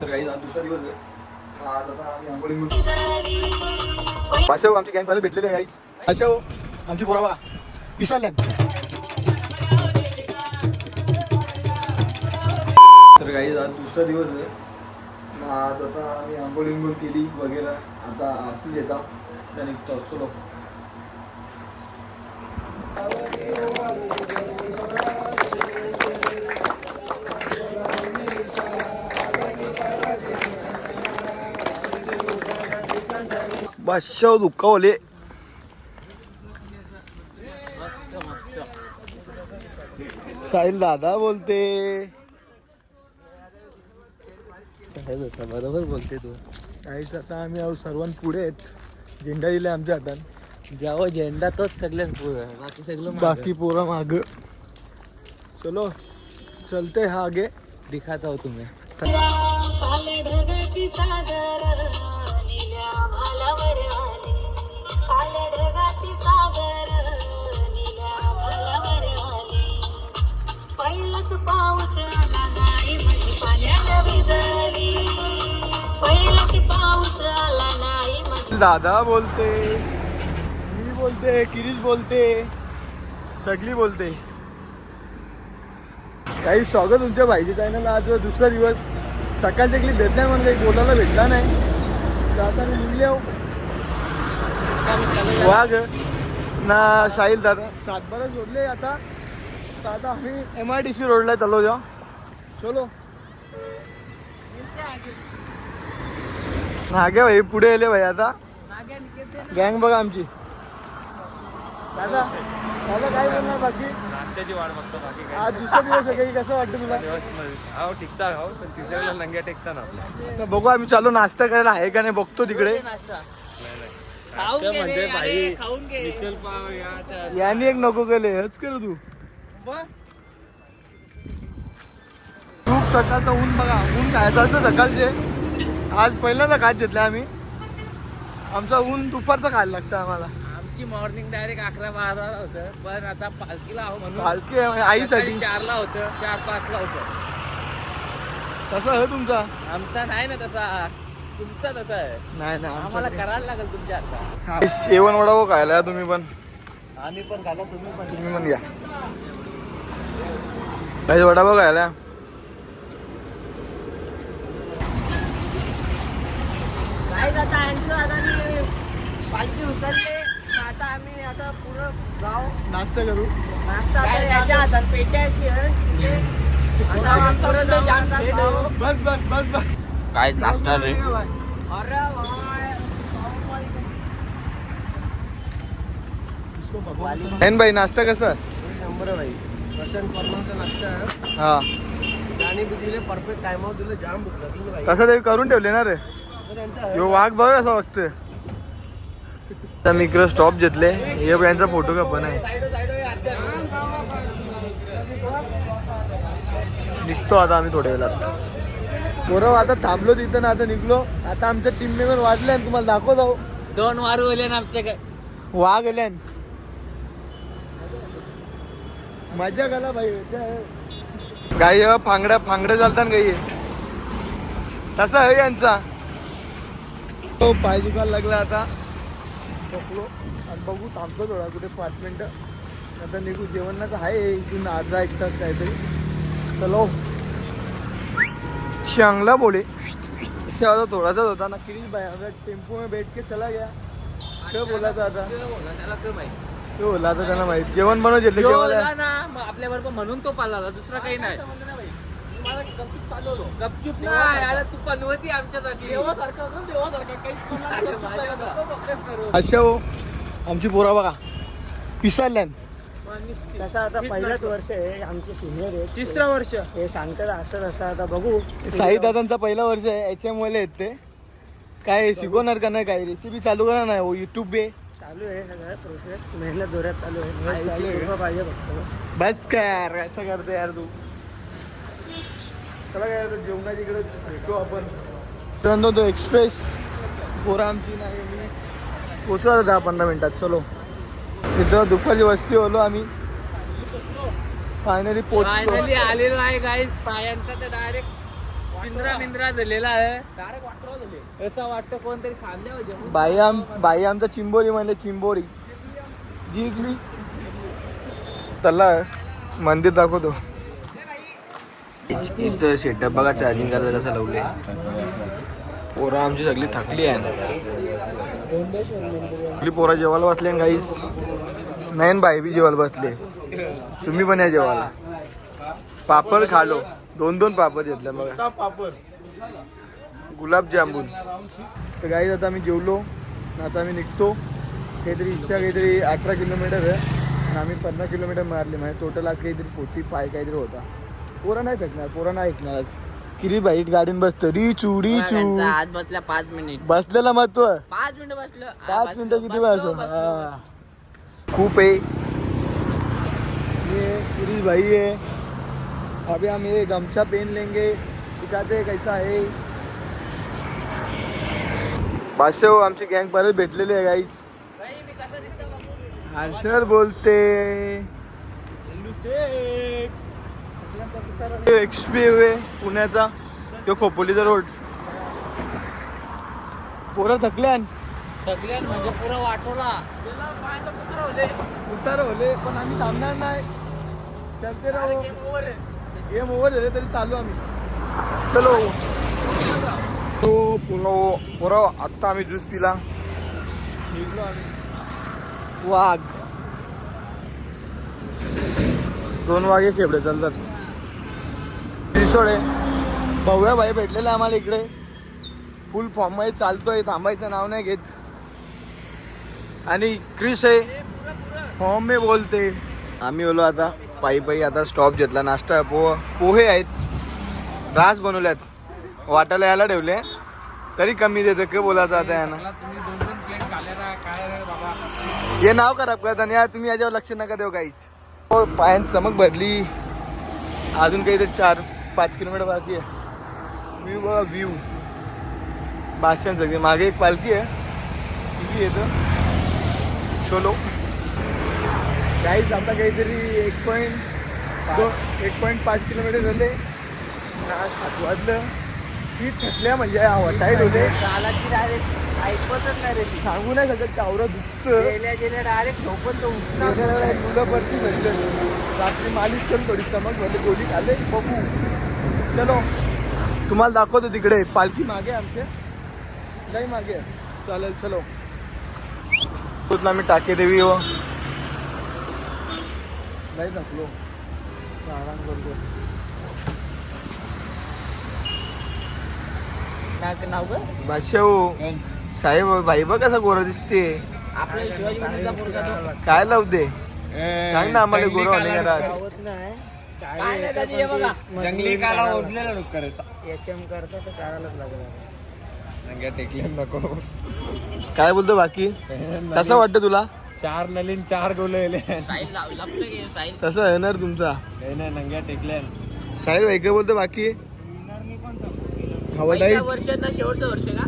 तर काही आज दुसरा दिवस आहे. आज आता आम्ही आंघोळी भाषा आमची गँग पहिले भेटलेले काहीच भाषा आमची पोरा बघा विसरल्या तर काही आज दुसरा दिवस आहे. आज आता आम्ही आंघोळी विंघोळ केली वगैरे. आता आरती देता त्या निघतो चलो. बादशाह दुखावले साहिल दादा बोलते बरोबर बोलते तू काहीच आता आम्ही आहोत सर्वां पुढे आहेत. झेंडा दिलाय आमच्या हातात जेव्हा झेंडा तोच सगळ्यात पुढं बाकी सगळं. बाकी पोरा माग. चलो चलते हा आगे. दिखात आहो तुम्ही. भालावर आली काले ढगाची चादर निल्या भालावर आली पहिलाच पाऊस आला नाही म्हणजे पाण्याला भिजली. पहिलाच पाऊस आला नाही म्हणजे दादा बोलते मी बोलते किरीश बोलते सगळी बोलते. काही स्वागत तुमच्या भाजीच आहे ना आज दुसरा दिवस. सकाळच्या क्लिप भेट म्हणजे बोलायला भेटला नाही. आता मी निघले वाघ. ना साहिल दादा. सातबारा जोडले आता. तर आता आम्ही एम आय डी सी रोडला चाललो जाऊ चलो. नागे भाई पुढे आले भाई आता. गँग बघा आमची. दादा दादा काय बोलणार बाकी? नाश्त्याची वाट बघतो बाकी आज दुसरा दिवस आहे काही कसं वाटतं तुला? हो टिकता हो पण तिसऱ्याला नंग्या टेकता ना बघू आम्ही चालू नाश्ता करायला आहे का नाही बघतो तिकडे. म्हणजे भाई मिसल पाव या त्या- याने एक नको केले हेच कर तू. खूप सकाळचं ऊन बघा ऊन खायचं असतं सकाळचे. आज पहिल्यांदा खात घेतलं आम्ही. आमचा ऊन दुपारचं खायला लागतं आम्हाला. आमची मॉर्निंग डायरेक्ट अकरा बारा होतं पण आता पालखीला आहो म्हणून. पालखी आहे, आईसाठी. सकाळी चारला होतं चार पाचला होतं. कसं आहे तुमचा? आमचा नाही ना तसा. तुमचा तसा आहे. नाही नाही आम्हाला करायला लागेल तुमच्या आता वडाव खायला तुम्ही पण. आम्ही पण खाला तुम्ही पण. तुम्ही पण घ्या. काही वडापाव खायला. काय आता आणलो आता मी पालखी उचलले. आता आम्ही आता पुरं गाव नाश्ता करू. नाश्ता आता याच्या हातात पेट्याची आहे. आता जाम. बस बस बस बस. काय नाश्ता रे? अरे वा. एन भाई नाश्ता कसा? नंबर आहे भाई. प्रशांत परमाचा नाश्ता आहे. हा. आणि बी दिले परफेक्ट टायमावर दिले जाम भूक लागली भाई. तसं ते करून ठेवले ना रे. वाघ बघ असं बघतोय आता मी इकडे स्टॉप घेतले. हे यांचा फोटो का पण आहे. निघतो आता आम्ही थोड्या वेळात. बरोबर आता थांबलो तिथं ना आता निघलो. आता आमच्या टीम मेंबर वाजले आणि तुम्हाला दाखवत. आहो दोन वारू होले ना आमच्याकडे वाघ गेल्या मजा करा भाई. गाई अ, फांगड्या फांगड्या चालतात गाई. तसा आहे यांचा. तो पाय दुखायला लागला आता. बघलो आणि बघू थांबतो थोडा कुठे पाच मिनिटं. आता निघू. जेवणाचं आहे इथून अर्धा एक तास काहीतरी. चलो. चांगला बोले. आता थोडासा होता ना किरीच भाई अगर टेम्पो में बैठ के चला गया. काय बोलायचं आता. त्याला तो माहिती तो बोला त्याला माहीत जेवण बनव घेतलं मग आपल्या बरोबर म्हणून तो पाला दुसरा काही नाही. गपचूप नाही अरे तू पनवती आमच्यासाठी अशा हो आमची पोरा बघा. पिसाल्यान तसं आता पहिलंच वर्ष आहे आमचे सिनियर आहेत. तिसरा वर्ष. हे सांगतात असं तसं आता बघू. साई दादांचा पहिला वर्ष आहे याच्यामुळे आहेत ते. काय शिकवणार का नाही काय रेसिपी चालू करणार नाही हो युट्यूब बे चालू आहे सगळं प्रोसेस मेहनत जोरात चालू आहे. आहे. पाहिजे फक्त बस. बस काय यार असं करते यार तू. चला काय आता जेवणाच्या इकडे भेटू आपण. मित्रांनो तो एक्सप्रेस पोरा आमची नाही मी पोचू आता दहा पंधरा मिनिटात. चलो. मित्र दुपारची वस्ती होलो आम्ही. फायनली फायनली आलेलो आहे गाईज पायांचा तर डायरेक्ट चिंद्रा मिंद्रा झालेला आहे. असं वाटतं कोणतरी खांद्यावर जमून. बाई आम बाई आमचा चिंबोरी म्हणले चिंबोरी. जिंकली त्याला मंदिर दाखवतो. इथं सेटअप बघा चार्जिंग करायचं कसं लावले पोरं आमची सगळी थकली आहे. आपली पोरं जेवायला बसले काहीच नाही न बाई बी जेवायला बसले. तुम्ही पण या जेवायला. पापड खालो. दोन दोन पापड घेतले बघा पापड? गुलाबजामुन तर काही आता आम्ही जेवलो. आता आम्ही निघतो. काहीतरी इच्छा काहीतरी अठरा किलोमीटर आहे. आणि आम्ही पंधरा किलोमीटर मारले. म्हणजे टोटल आज काहीतरी फोर्टी फाय काहीतरी होता. पोरं नाही थकणार. पोरं नाही ऐकणार आज. किरी बाईट गाडीन बस तरी चुडी चू. आज बसल्या पाच मिनिट. बसलेला महत्त्व. पाच मिनिट बसलं. पाच मिनिटं किती वेळ असं हा. खूप आहे. ये पूरी भाई है अभी हम ये गमछा पहन लेंगे. दिखाते हैं कैसा है बादशाह हो, आमची गँग परत भेटलेली आहे गाईच हर्षद बोलते. एक्सपी पुण्याचा तो खोपोलीचा रोड पोरं थकल्यान. सगळ्यां म्हणजे पुरा वाटोला. उतार होले पण आम्ही थांबणार नाही. चलते राहू. गेम ओव्हर झाले तरी चालू आम्ही. चलो. तो पुनो पोरं आत्ता आम्ही ज्यूस पिला. निघलो आम्ही. वाघ. दोन वाघे खेपडे चालतात. रिसोडे भव्या भाई भेटलेला आम्हाला इकडे. फुल फॉर्म आहे चालतोय थांबायचं नाव नाही घेत. आणि क्रिस आहे. फॉर्म मी बोलते. आम्ही बोलो आता पायी पायी आता स्टॉप घेतला. नाश्ता पोह पोहे आहेत. रास बनवल्यात. वाटायला यायला ठेवले. तरी कमी देतं का बोलायचं आता यांना? काय बाबा हे नाव खराब करता आणि यार तुम्ही याच्यावर लक्ष नका देऊ काहीच. हो पायात चमक भरली. अजून काही तरी चार. पाच किलोमीटर बाकी आहे. व्ह्यू बघा व्ह्यू. भाषण सगळी मागे एक पालखी आहे. ती येतं चलो काहीच आता काहीतरी एक पॉईंट दो एक पॉईंट पाच किलोमीटर झाले. सात वाजलं. ती थकल्या म्हणजे टाईट होते चालाची डायरेक्ट ऐकतच नाही रे. सांगू नाही शकत कावरं दुखतं. गेल्या गेल्या डायरेक्ट झोपत मुलं पडती सज्जन रात्री मालिश करून थोडी चमक भरली गोली खाल्ले. बघू. चलो तुम्हाला दाखवतो तिकडे. पालखी मागे आमच्या नाही मागे. चालेल चलो. तुला आम्ही टाके देवी हो. नाही थकलो आराम करतो. नाव- हो. साहेब भाई बघ कसा गोरा दिसते. काय लावते सांग ना आम्हाला गोरा होणे काय नाही त्याची हे बघा. जंगली काला ओढलेला लोक करायचा एचएम करता तर करायलाच नंग्या टेकल्या नको. काय बोलतो बाकी? कसं वाटतं तुला? चार नलीन चार गोले साईल तसं येणार तुमचा? नाही नंग्या टेकल्या भाई काय बोलतो बाकी? हवा पहिल्या टाईट वर्षाचा शेवटचं वर्ष का?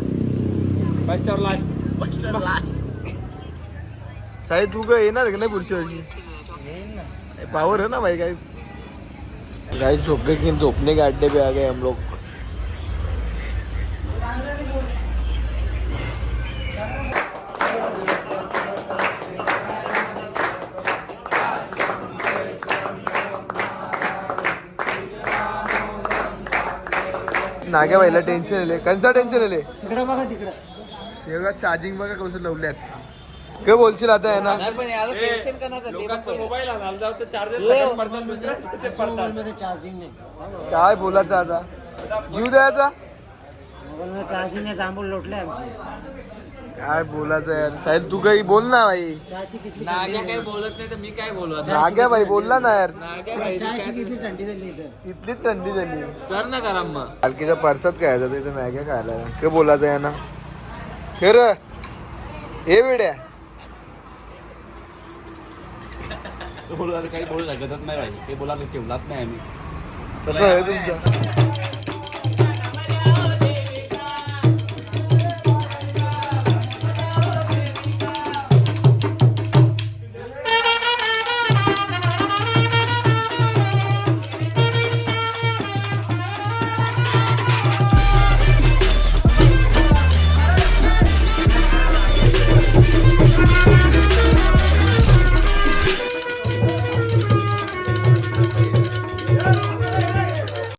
फर्स्ट और लास्ट फर्स्ट लास्ट साहिल तू काय येणार का नाही पुढच्या वर्षी? पावर है ना भाई काय? गाय झोपे की झोपने के अड्डे पे आ गए हम लोग। नाग्या भाईला टेन्शन आले कंचा टेन्शन आले तिकडे बघा तिकडे. बघा चार्जिंग बघा कसं लावल्यात काय बोलशील आता यांना? नाही पण याला टेन्शन ते पण. मोबाईल जाऊ तर चार्जर पडतात ते पडतात. मध्ये चार्जिंग नाही. काय बोलायचं आता? जीव द्यायचा मोबाईल मध्ये चार्जिंग नाही जांभूळ लोटले आमची. काय बोलायचं यार? साहिल तू काही बोल ना भाई चहाची किती नाग्या काही बोलत नाही तर मी काय बोलू आता? नाग्या भाई बोलला ना यार. नाग्या काही चहाची किती थंडी झाली इथं? इथली थंडी झाली. कर ना करा मग. काय जातं इथं मॅग्या खायला. काय बोलायचं यांना? खर. हे वेड्या. बोलू काही बोलू शकतच नाही भाई. काही बोलायला ठेवलाच नाही आम्ही. कसं आहे तुमचं?